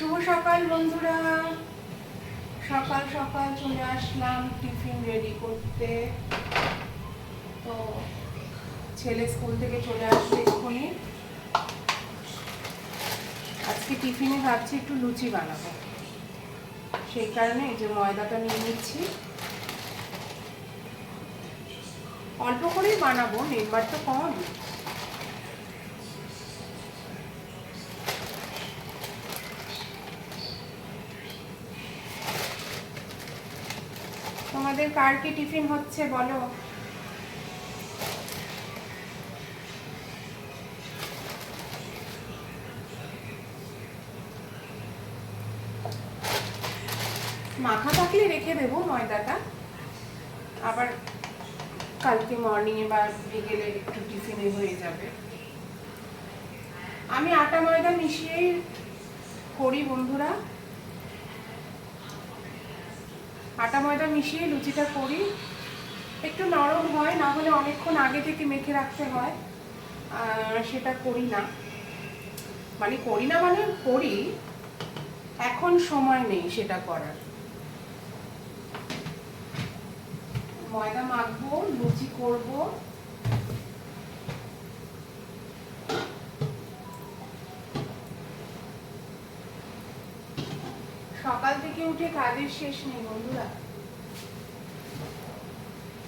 শুভ সকাল বন্ধুরা। সকাল সকাল চলে আসলাম, টিফিন রেডি করতে। তো ছেলে স্কুল থেকে চলে আসবে এক্ষুনি। আজকে টিফিনে ভাবছি একটু লুচি বানাবো। সেই কারণে এই যে ময়দাটা নিয়ে নিচ্ছি। অল্প করেই বানাবো মেম্বার তো কম তোমাদের কার কি টিফিন হচ্ছে বলো? মাখা থাকলে রেখে দেবো ময়দাটা। আবার কালকে মর্নিংয়ে বা বিকেলে একটু টিফিনে হয়ে যাবে। আমি আটা ময়দা মিশিয়েই করি বন্ধুরা। আটা ময়দা মিশিয়ে লুচিটা করি। একটু নরম হয়, না হলে অনেকক্ষণ আগে থেকে মেখে রাখতে হয়। সেটা করি না। মানে করি না মানে করি, এখন সময় নেই সেটা করার। ময়দা মাখবো, লুচি করব। সকাল থেকে উঠে কাজের শেষ নেই, বন্ধুরা।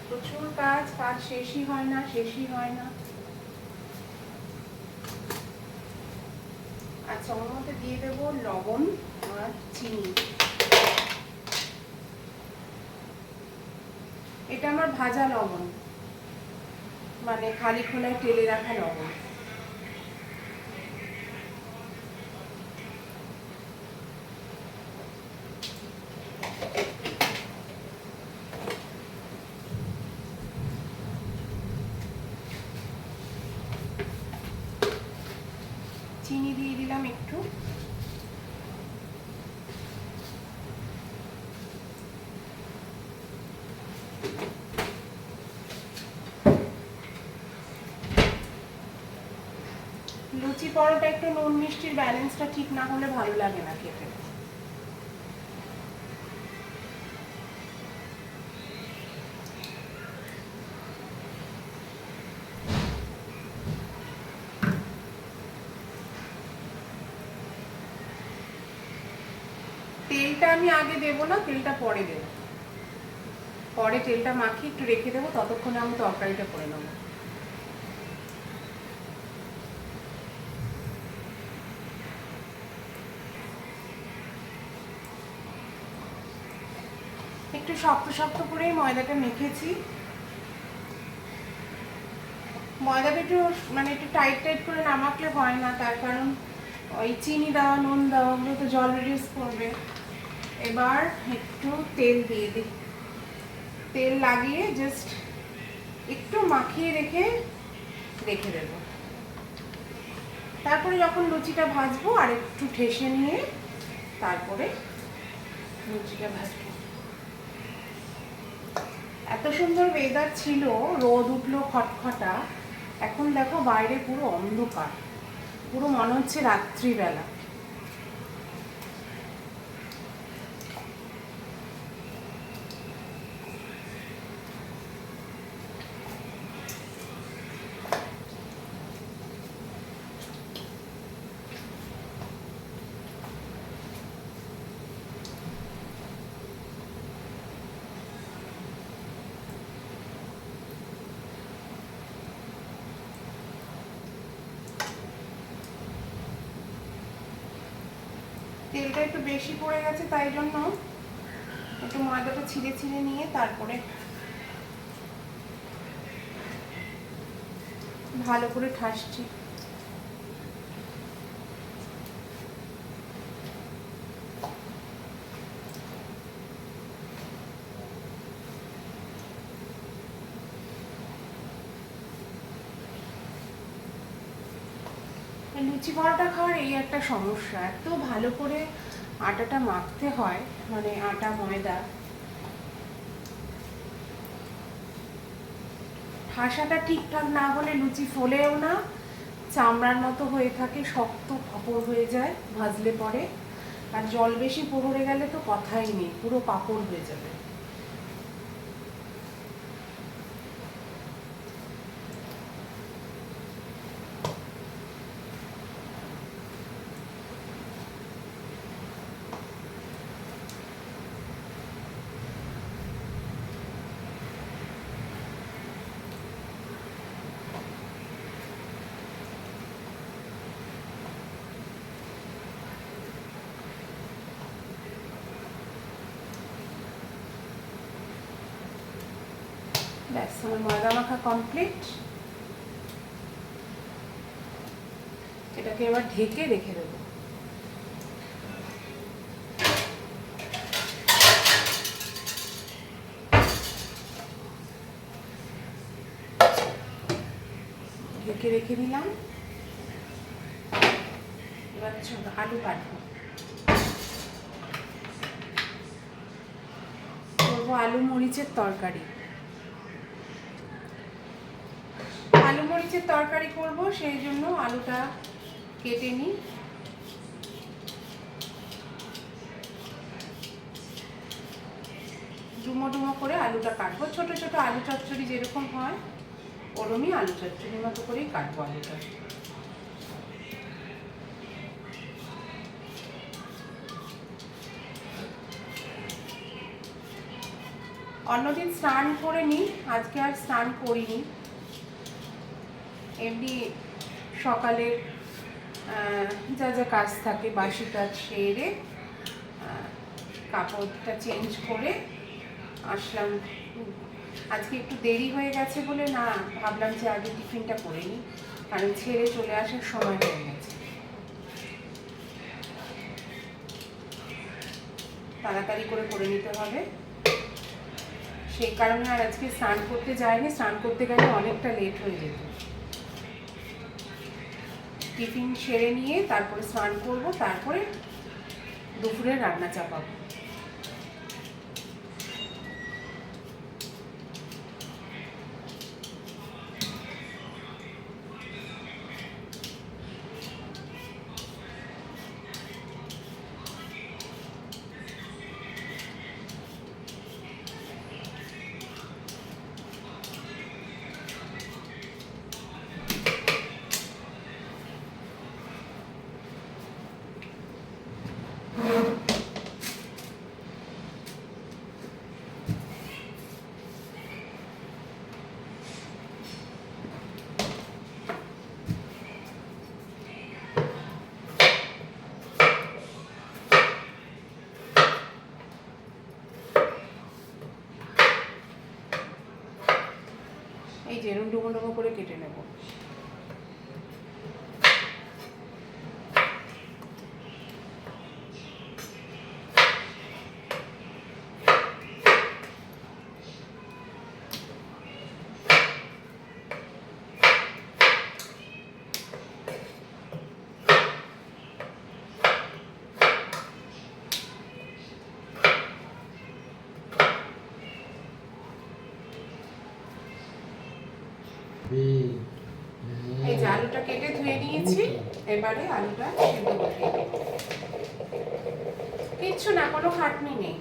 প্রচুর কাজ কাজ শেষই হয় না, শেষই হয় না। আচ্ছা ওর মধ্যে দিয়ে দেবো লবণ আর চিনি। এটা আমার ভাজা লবণ। মানে খালি খোলায় তেলে রাখা লবণ চিনি দিয়ে দিলাম একটু লুচি পরোটা একটু নুন মিষ্টির ব্যালেন্সটা ঠিক না হলে ভালো লাগে না খেতে। তেলটা আমি আগে দেবো না, তেলটা পরে দেবো। পরে তেলটা মাখিয়ে একটু রেখে দেবো, ততক্ষণে আমি তরকারিটা করে নেব। শক্ত শক্ত করেই ময়দাটা মেখেছি। ময়দাটা একটু মানে একটু টাইট টাইট করে না মাখলে হয় না, তার কারণ ওই চিনি দেওয়া, নুন দেওয়া ওগুলো তো জল রিলিজ করবে। এবার একটু তেল দিয়ে দিই। তেল লাগিয়ে জাস্ট একটু মাখিয়ে রেখে রেখে দেব। তারপরে যখন লুচিটা ভাজবো আর একটু ঠেসে নিয়ে তারপরে লুচিটা ভাজবো। এত সুন্দর ওয়েদার ছিল, রোদ উঠল খটখটা। এখন দেখো বাইরে পুরো অন্ধকার। পুরো মনে হচ্ছে রাত্রিবেলা। তেলটা একটু বেশি পড়ে গেছে, তাই জন্য একটু ময়দাটা ছিঁড়ে ছিঁড়ে নিয়ে তারপরে ভালো করে ঠাসছি লুচি পরোটা খাওয়ার এই একটা সমস্যা। এত ভালো করে আটাটা মাখতে হয় মানে আটা, ময়দা। ঠাসাটা ঠিকঠাক না হলে লুচি ফোলেও না, চামড়ার মতো হয়ে থাকে, শক্ত পাপড় হয়ে যায়, ভাজলে পরে। আর জল বেশি পড়ে গেলে তো কথাই নেই, পুরো পাপড় হয়ে যাবে ব্যাস আমার ময়দা মাখা কমপ্লিট এটাকে এবার ঢেকে রেখে দেবো। ঢেকে রেখে দিলাম। এবার আলু কাটবো। করব আলু মরিচের তরকারি। মরিচের তরকারি করব, সেই জন্য আলুটা কেটে নিই। ডুমো ডুমো করে আলুটা কাটবো। ছোট ছোট আলু চচ্চড়ি যেরকম হয়, ওরমই আলু চচ্চড়ির মতো করেই কাটবো আলুটা। অন্যদিন স্নান করে নিই, আজকে আর স্নান করিনি। এমনি সকালের যা যা কাজ থাকে বাসি কাজ সেরে কাপড়টা চেঞ্জ করে আসলাম। আজকে একটু দেরি হয়ে গেছে বলে না, ভাবলাম যে আগে টিফিনটা করে নিই, কারণ ছেড়ে চলে আসার সময় হয়ে গেছে। তাড়াতাড়ি করে করে নিতে হবে। সেই কারণে আর আজকে স্নান করতে যায়নি স্নান করতে গেলে অনেকটা লেট হয়ে যেত। টিফিন সেরে নিয়ে তারপরে স্নান করব তারপরে দুপুরে রান্না চাপাবো। যে এরকম ডুমো ডুমো করে কেটে নেব এই যে আলুটা কেটে ধুয়ে নিয়েছি এবারে আলুটা সেদ্ধ বসিয়ে কিচ্ছু না, কোনো খাটনি নেই।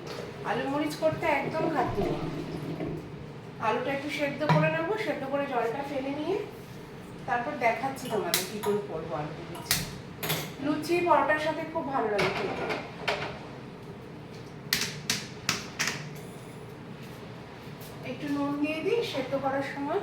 আলু মরিচ করতে একদম খাটনি নেই। আলুটা একটু সেদ্ধ করে নেব, সেদ্ধ করে জলটা ফেলে নিয়ে তারপর দেখাচ্ছি তোমাদের কি করে করব আলু মরিচ লুচি, পরোটার সাথে খুব ভালো লাগে একটু নুন দিয়ে দিই, সেদ্ধ করার সময়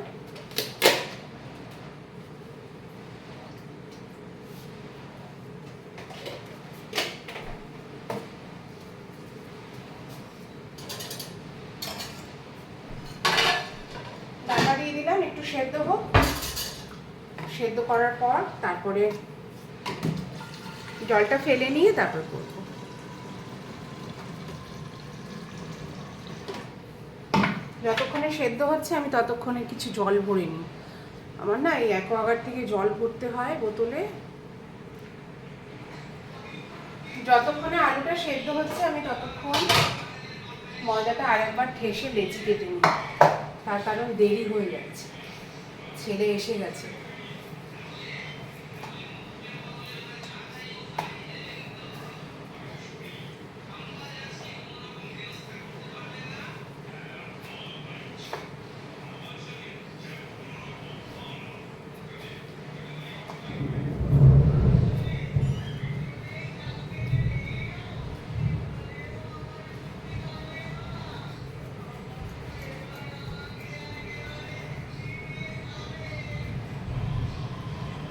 ঢাকা দিয়ে দিলাম একটু সেদ্ধ করার পর তারপরে জলটা ফেলে নিয়ে তারপর করব। যতক্ষণে সেদ্ধ হচ্ছে, আমি ততক্ষণে কিছু জল ভরে নিই। আমার না এই অ্যাকোয়াগার্ড থেকে জল ভরতে হয় বোতলে। যতক্ষণে আলুটা সেদ্ধ হচ্ছে, আমি ততক্ষণ ময়দাটা আরেকবার ঠেসে লেচি কেটে নিই। তার কারণ দেরি হয়ে যাচ্ছে। ছেলে এসে গেছে।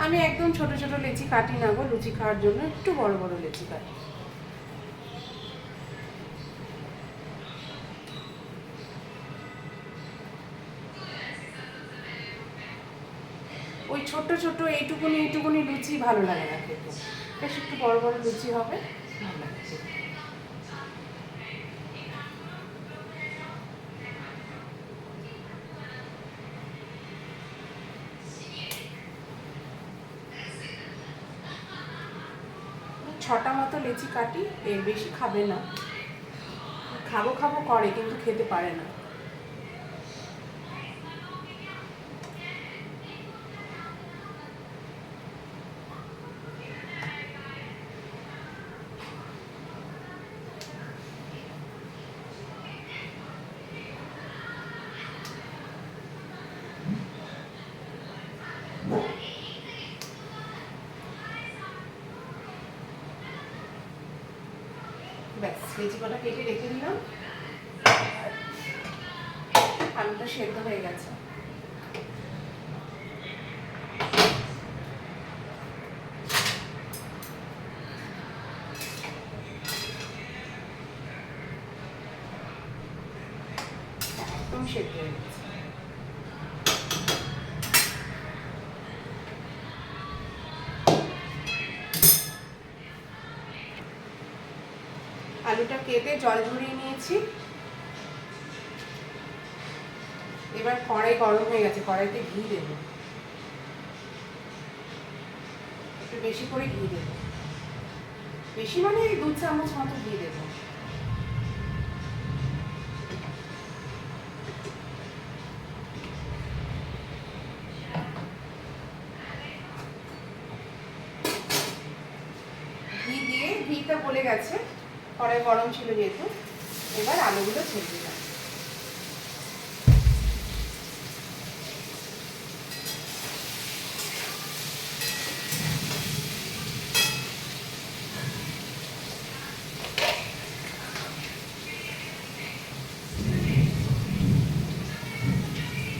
আমি একদম ছোট ছোট লেচি কাটি না গো, লুচি খাওয়ার জন্য একটু বড় বড় লেচি কাটি। ওই ছোট ছোট এইটুকুনি এইটুকুনি লুচি ভালো লাগে না খেতে। বেশ একটু বড় বড় লুচি হবে, ভালো লাগে কাটি এর বেশি খাবে না। খাব খাব করে কিন্তু খেতে পারে না। কেটে রেখে দিলাম। আলুটা সেদ্ধ হয়ে গেছে। কেটে জল ঝরিয়ে নিয়েছি। এবার কড়াই গরম হয়ে গেছে, কড়াইতে ঘি দেবো। একটু বেশি করে ঘি দেবো। বেশি মানে দু চামচ মতো ঘি দেবো ঘি দিয়ে ঘিটা গলে গেছে কড়াই গরম ছিল যেহেতু এবার আলুগুলো ছেড়ে দিলাম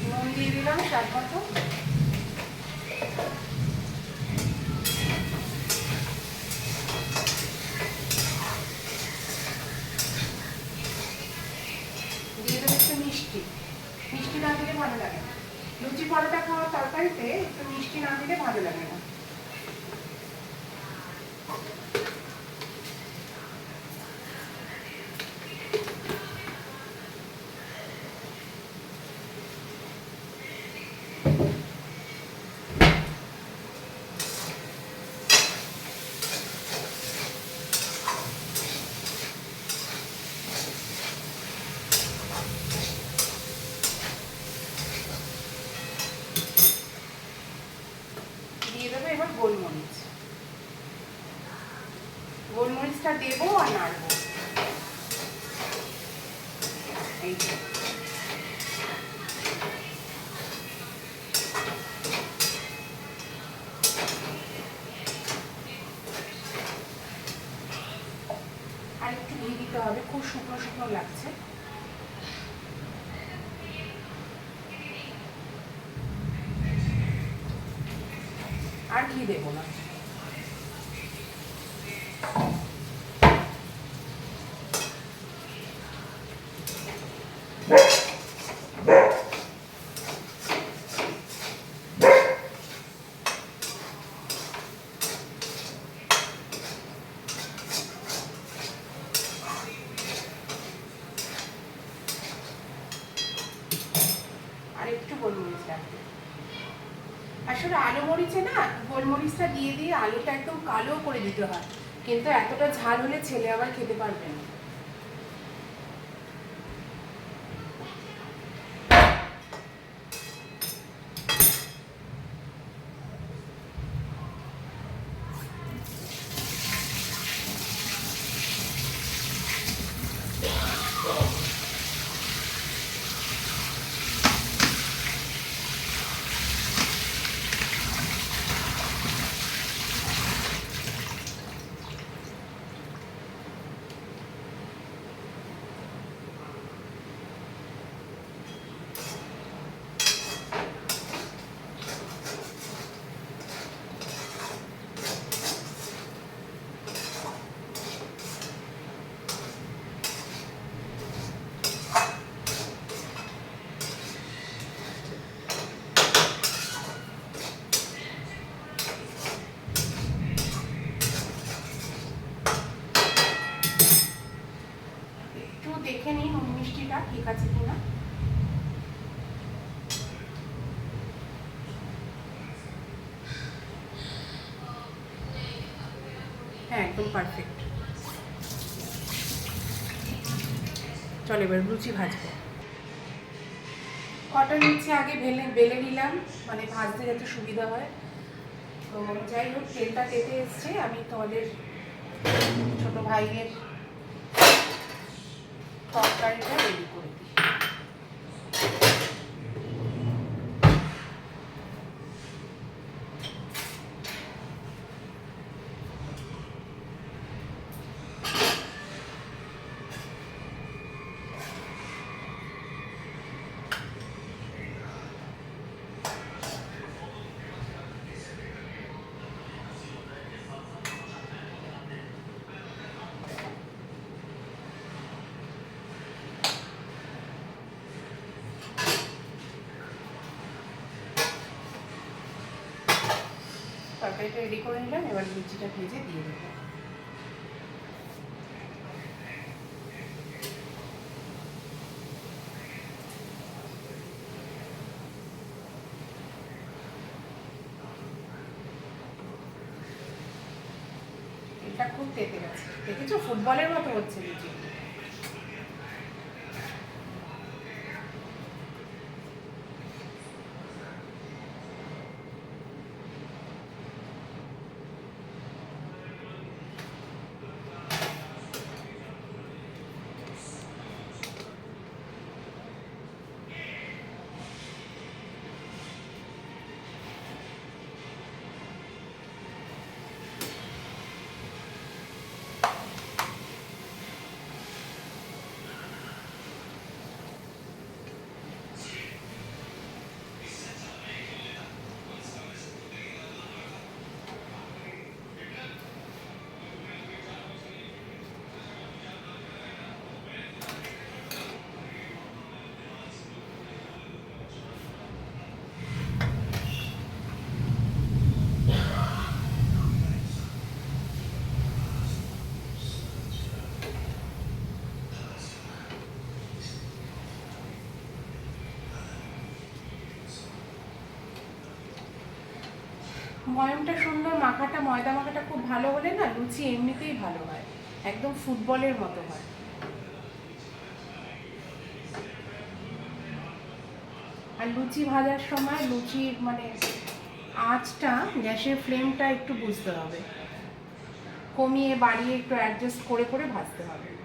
নুন দিয়ে দিলাম স্বাদ মতো দিয়ে দেবো একটু মিষ্টি মিষ্টি না দিলে ভালো লাগে না লুচি পরোটা খাওয়ার তরকারিতে একটু মিষ্টি না দিলে ভালো লাগে না দিয়ে দেবো এবার গোলমরিচ গোলমরিচটা দেবো আর নাড়বো যে। আর একটু হবে খুব শুকনো শুকনো লাগছে আর ঘি দেবো না আর একটু গোলমরিচ রাখবে আসলে মরিচে না, গোলমরিচটা দিয়ে দিয়ে আলুটা একদম কালো করে দিতে হয়। কিন্তু এতটা ঝাল হলে ছেলে আবার খেতে পারবে না। পারফেক্ট চল এবার লুচি ভাজবো। কটা নিচ্ছে আগে বেলে বেলে নিলাম মানে ভাজতে যাতে সুবিধা হয়। তো যাই হোক, তেলটা কেটে এসছে। আমি তোমাদের ছোট ভাইয়ের তরকারিটা রেডি করে দিই তরকারিটা রেডি করে নিলাম, এবার লুচিটা ভেজে দিয়ে দেবো। এটা খুব তেতে গেছে। দেখেছ? ফুটবলের মতো হচ্ছে লুচি। ময়মটা সুন্দর মাখাটা, ময়দা মাখাটা খুব ভালো হলে না লুচি এমনিতেই ভালো হয়। একদম ফুটবলের মতো হয়। আর লুচি ভাজার সময় লুচির মানে আঁচটা, গ্যাসের ফ্লেমটা একটু বুঝতে হবে। কমিয়ে, বাড়িয়ে একটু অ্যাডজাস্ট করে করে ভাজতে হবে।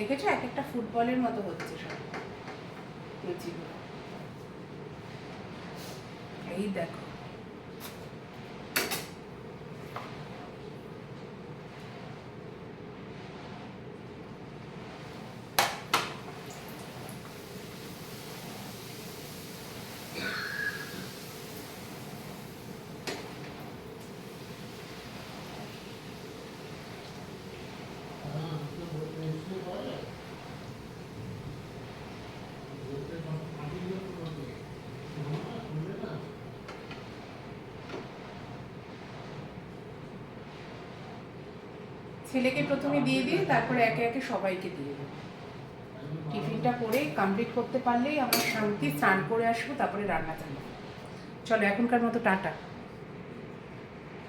দেখেছ? এক একটা ফুটবলের মতো হচ্ছে সব। লুচিগুলো এই দেখো। ছেলেকে প্রথমে দিয়ে দিয়ে তারপরে একে একে সবাইকে দিয়ে দেবো টিফিনটা করে কমপ্লিট করতে পারলেই আমার শান্তি স্নান করে আসব, তারপরে রান্না চালাবো চলো, এখনকার মতো টাটা।